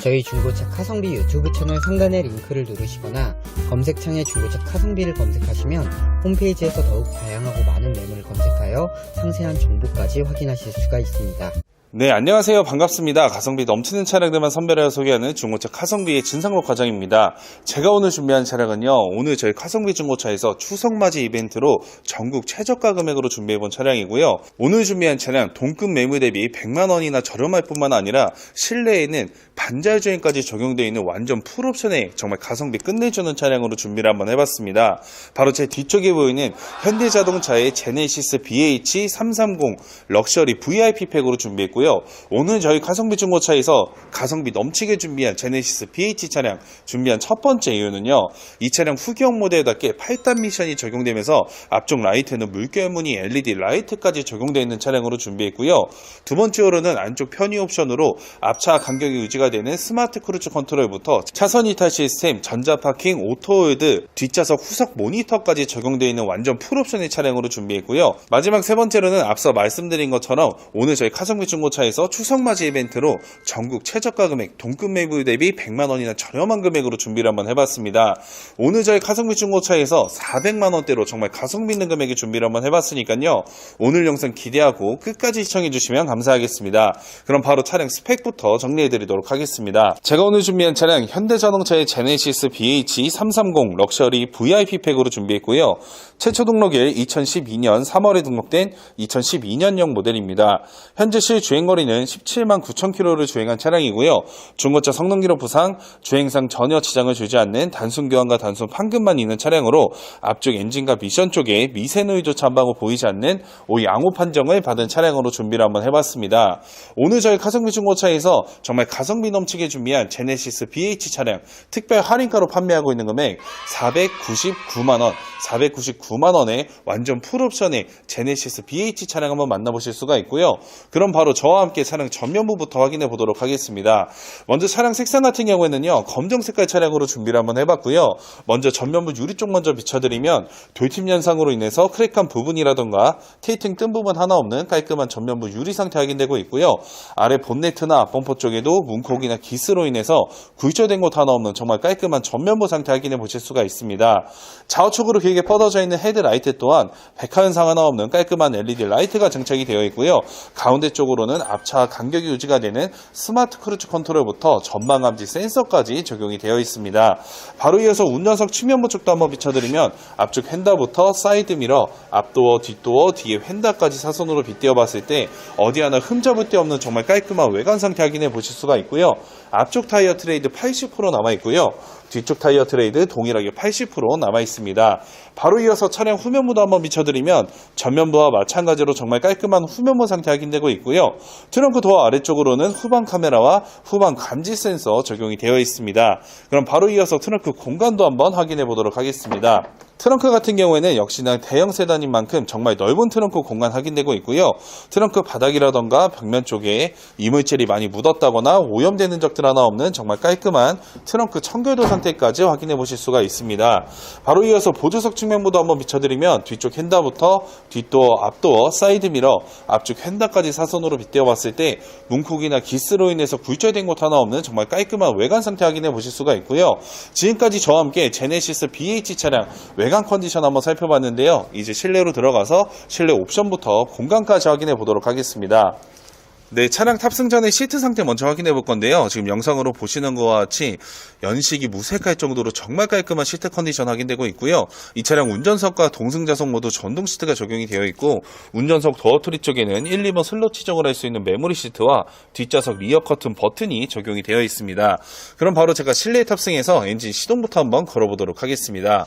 저희 중고차 카성비 유튜브 채널 상단의 링크를 누르시거나 검색창에 중고차 카성비를 검색하시면 홈페이지에서 더욱 다양하고 많은 매물을 검색하여 상세한 정보까지 확인하실 수가 있습니다. 네, 안녕하세요. 반갑습니다. 가성비 넘치는 차량들만 선별하여 소개하는 중고차 카성비의 진상록 과장입니다. 제가 오늘 준비한 차량은요, 오늘 저희 카성비 중고차에서 추석맞이 이벤트로 전국 최저가 금액으로 준비해본 차량이고요. 오늘 준비한 차량 동급 매물 대비 100만원이나 저렴할 뿐만 아니라 실내에는 반잘 주행까지 적용되어 있는 완전 풀옵션의 정말 가성비 끝내주는 차량으로 준비를 한번 해봤습니다. 바로 제 뒤쪽에 보이는 현대자동차의 제네시스 BH330 럭셔리 VIP 팩으로 준비했고요. 오늘 저희 가성비 중고차에서 가성비 넘치게 준비한 제네시스 BH 차량 준비한 첫 번째 이유는요. 이 차량 후기형 모델답게 8단 미션이 적용되면서 앞쪽 라이트에는 물결 무늬 LED 라이트까지 적용되어 있는 차량으로 준비했고요. 두 번째로는 안쪽 편의 옵션으로 앞차 간격이 유지가 되는 스마트 크루즈 컨트롤부터 차선 이탈 시스템, 전자 파킹, 오토홀드, 뒷좌석 후석 모니터까지 적용되어 있는 완전 풀옵션의 차량으로 준비했고요. 마지막 세 번째로는 앞서 말씀드린 것처럼 오늘 저희 카성비 중고차에서 추석맞이 이벤트로 전국 최저가 금액 동급 매물 대비 100만 원이나 저렴한 금액으로 준비를 한번 해봤습니다. 오늘 저희 카성비 중고차에서 400만 원대로 정말 가성비 있는 금액의 준비를 한번 해봤으니까요. 오늘 영상 기대하고 끝까지 시청해주시면 감사하겠습니다. 그럼 바로 차량 스펙부터 정리해드리도록 하겠습니다. 제가 오늘 준비한 차량 현대자동차의 제네시스 BH330 럭셔리 VIP 팩으로 준비했고요. 최초 등록일 2012년 3월에 등록된 2012년형 모델입니다. 현재 실 주행거리는 17만 9천 킬로를 주행한 차량이고요. 중고차 성능기록 부상, 주행상 전혀 지장을 주지 않는 단순 교환과 단순 판금만 있는 차량으로 앞쪽 엔진과 미션 쪽에 미세 노이조차 한 방울 보이지 않는 오 양호 판정을 받은 차량으로 준비를 한번 해봤습니다. 오늘 저희 가성비 중고차에서 정말 가성비 넘치게 준비한 제네시스 BH 차량 특별 할인가로 판매하고 있는 금액 499만원, 499만원의 완전 풀옵션의 제네시스 BH 차량 한번 만나보실 수가 있고요. 그럼 바로 저와 함께 차량 전면부부터 확인해 보도록 하겠습니다. 먼저 차량 색상 같은 경우에는요, 검정 색깔 차량으로 준비를 한번 해봤고요. 먼저 전면부 유리 쪽 먼저 비춰드리면 돌팀 현상으로 인해서 크랙한 부분이라던가 테이팅 뜬 부분 하나 없는 깔끔한 전면부 유리 상태 확인되고 있고요. 아래 본네트나 앞범퍼 쪽에도 문콕이나 기스로 인해서 굴절된 곳 하나 없는 정말 깔끔한 전면부 상태 확인해 보실 수가 있습니다. 좌우측으로 길게 뻗어져 있는 헤드라이트 또한 백화 현상 하나 없는 깔끔한 LED 라이트가 장착이 되어 있고요. 가운데 쪽으로는 앞차 간격이 유지가 되는 스마트 크루즈 컨트롤부터 전방 감지 센서까지 적용이 되어 있습니다. 바로 이어서 운전석 측면부 쪽도 한번 비춰드리면 앞쪽 휀다부터 사이드 미러, 앞도어, 뒷도어, 뒤에 휀다까지 사선으로 빗대어 봤을 때 어디 하나 흠잡을 데 없는 정말 깔끔한 외관 상태 확인해 보실 수가 있고요. 앞쪽 타이어 트레이드 80% 남아 있고요. 뒤쪽 타이어 트레이드 동일하게 80% 남아 있습니다. 바로 이어서 차량 후면부도 한번 비춰드리면 전면부와 마찬가지로 정말 깔끔한 후면부 상태 확인되고 있고요. 트렁크 도어 아래쪽으로는 후방 카메라와 후방 감지 센서 적용이 되어 있습니다. 그럼 바로 이어서 트렁크 공간도 한번 확인해 보도록 하겠습니다. 트렁크 같은 경우에는 역시나 대형 세단인 만큼 정말 넓은 트렁크 공간 확인되고 있고요. 트렁크 바닥이라던가 벽면 쪽에 이물질이 많이 묻었다거나 오염되는 적들 하나 없는 정말 깔끔한 트렁크 청결도 상태까지 확인해 보실 수가 있습니다. 바로 이어서 보조석 측면부도 한번 비춰드리면 뒤쪽 핸다부터 뒷도어, 앞도어, 사이드미러, 앞쪽 핸다까지 사선으로 빗대어 봤을 때 문콕이나 기스로 인해서 굴절된 곳 하나 없는 정말 깔끔한 외관 상태 확인해 보실 수가 있고요. 지금까지 저와 함께 제네시스 BH 차량 외관 컨디션 한번 살펴봤는데요. 이제 실내로 들어가서 실내 옵션부터 공간까지 확인해 보도록 하겠습니다. 네, 차량 탑승 전에 시트 상태 먼저 확인해 볼 건데요. 지금 영상으로 보시는 것과 같이 연식이 무색할 정도로 정말 깔끔한 시트 컨디션 확인되고 있고요. 이 차량 운전석과 동승자석 모두 전동 시트가 적용이 되어 있고 운전석 도어트리 쪽에는 1, 2번 슬롯 지정을 할 수 있는 메모리 시트와 뒷좌석 리어 커튼 버튼이 적용이 되어 있습니다. 그럼 바로 제가 실내에 탑승해서 엔진 시동부터 한번 걸어보도록 하겠습니다.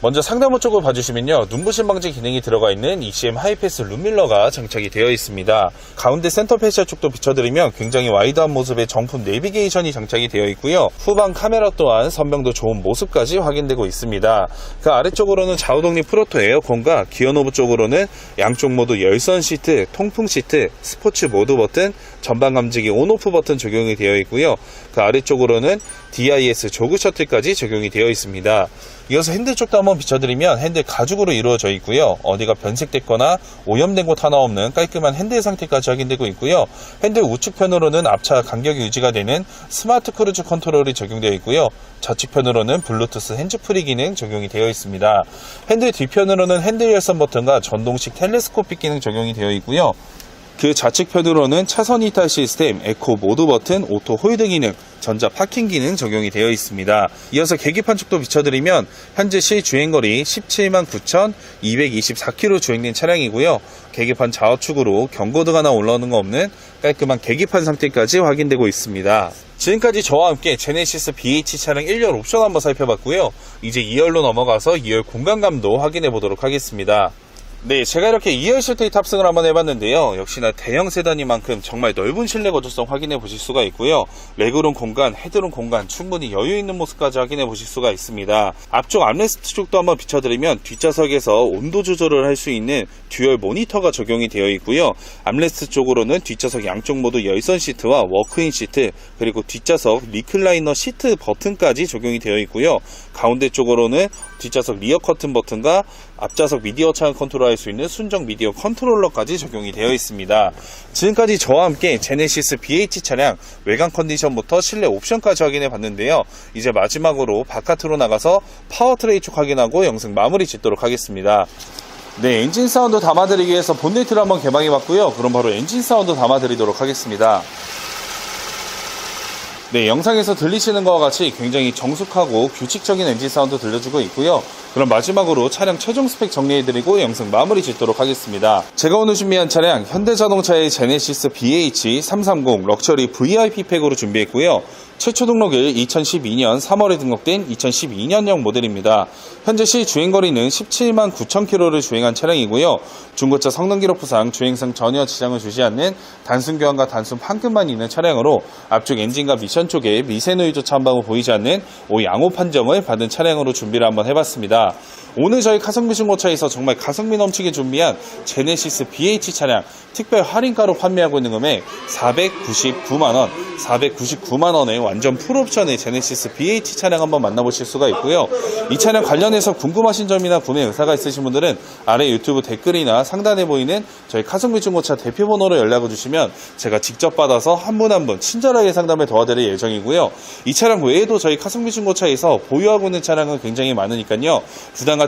먼저 상단부 쪽을 봐주시면요. 눈부신 방지 기능이 들어가 있는 ECM 하이패스 룸밀러가 장착이 되어 있습니다. 가운데 센터 패시아 쪽도 비춰드리면 굉장히 와이드한 모습의 정품 내비게이션이 장착이 되어 있고요. 후방 카메라 또한 선명도 좋은 모습까지 확인되고 있습니다. 그 아래쪽으로는 좌우독립 프로토 에어컨과 기어 노브 쪽으로는 양쪽 모두 열선 시트, 통풍 시트, 스포츠 모드 버튼, 전방 감지기 온오프 버튼 적용이 되어 있고요. 그 아래쪽으로는 DIS 조그 셔틀까지 적용이 되어 있습니다. 이어서 핸들 쪽도 한번 비춰드리면 핸들 가죽으로 이루어져 있고요. 어디가 변색됐거나 오염된 곳 하나 없는 깔끔한 핸들 상태까지 확인되고 있고요. 핸들 우측편으로는 앞차 간격이 유지가 되는 스마트 크루즈 컨트롤이 적용되어 있고요. 좌측편으로는 블루투스 핸즈프리 기능 적용이 되어 있습니다. 핸들 뒤편으로는 핸들 열선 버튼과 전동식 텔레스코픽 기능 적용이 되어 있고요. 그 좌측편으로는 차선 이탈 시스템, 에코 모드 버튼, 오토 홀드 기능, 전자 파킹 기능 적용이 되어 있습니다. 이어서 계기판 쪽도 비춰드리면 현재 시 주행거리 17만 9,224km 주행된 차량이고요. 계기판 좌우측으로 경고등 하나 올라오는 거 없는 깔끔한 계기판 상태까지 확인되고 있습니다. 지금까지 저와 함께 제네시스 BH 차량 1열 옵션 한번 살펴봤고요. 이제 2열로 넘어가서 2열 공간감도 확인해 보도록 하겠습니다. 네, 제가 이렇게 2열 실테이 탑승을 한번 해봤는데요. 역시나 대형 세단이만큼 정말 넓은 실내 거주성 확인해 보실 수가 있고요. 레그룸 공간, 헤드룸 공간 충분히 여유 있는 모습까지 확인해 보실 수가 있습니다. 앞쪽 암레스트 쪽도 한번 비춰드리면 뒷좌석에서 온도 조절을 할 수 있는 듀얼 모니터가 적용이 되어 있고요. 암레스트 쪽으로는 뒷좌석 양쪽 모두 열선 시트와 워크인 시트 그리고 뒷좌석 리클라이너 시트 버튼까지 적용이 되어 있고요. 가운데 쪽으로는 뒷좌석 리어 커튼 버튼과 앞좌석 미디어 창을 컨트롤할 수 있는 순정 미디어 컨트롤러까지 적용이 되어 있습니다. 지금까지 저와 함께 제네시스 BH 차량 외관 컨디션부터 실내 옵션까지 확인해 봤는데요. 이제 마지막으로 바깥으로 나가서 파워트레이 쪽 확인하고 영상 마무리 짓도록 하겠습니다. 네, 엔진 사운드 담아드리기 위해서 본네트를 한번 개방해 봤고요. 그럼 바로 엔진 사운드 담아드리도록 하겠습니다. 네, 영상에서 들리시는 것과 같이 굉장히 정숙하고 규칙적인 엔진 사운드 들려주고 있고요. 그럼 마지막으로 차량 최종 스펙 정리해드리고 영상 마무리 짓도록 하겠습니다. 제가 오늘 준비한 차량 현대자동차의 제네시스 BH330 럭셔리 VIP 팩으로 준비했고요. 최초 등록일 2012년 3월에 등록된 2012년형 모델입니다. 현재 시 주행거리는 17만 9천 킬로를 주행한 차량이고요. 중고차 성능 기록부상 주행상 전혀 지장을 주지 않는 단순 교환과 단순 판금만 있는 차량으로 앞쪽 엔진과 미션 쪽에 미세 노이즈 참방을 보이지 않는 오 양호 판정을 받은 차량으로 준비를 한번 해봤습니다. 오늘 저희 가성비 중고차에서 정말 가성비 넘치게 준비한 제네시스 BH 차량 특별 할인가로 판매하고 있는 금액 499만원, 499만원의 완전 풀옵션의 제네시스 BH 차량 한번 만나보실 수가 있고요. 이 차량 관련해서 궁금하신 점이나 구매 의사가 있으신 분들은 아래 유튜브 댓글이나 상단에 보이는 저희 가성비 중고차 대표 번호로 연락을 주시면 제가 직접 받아서 한 분 한분 친절하게 상담을 도와드릴 예정이고요. 이 차량 외에도 저희 가성비 중고차에서 보유하고 있는 차량은 굉장히 많으니까요. 부담 갖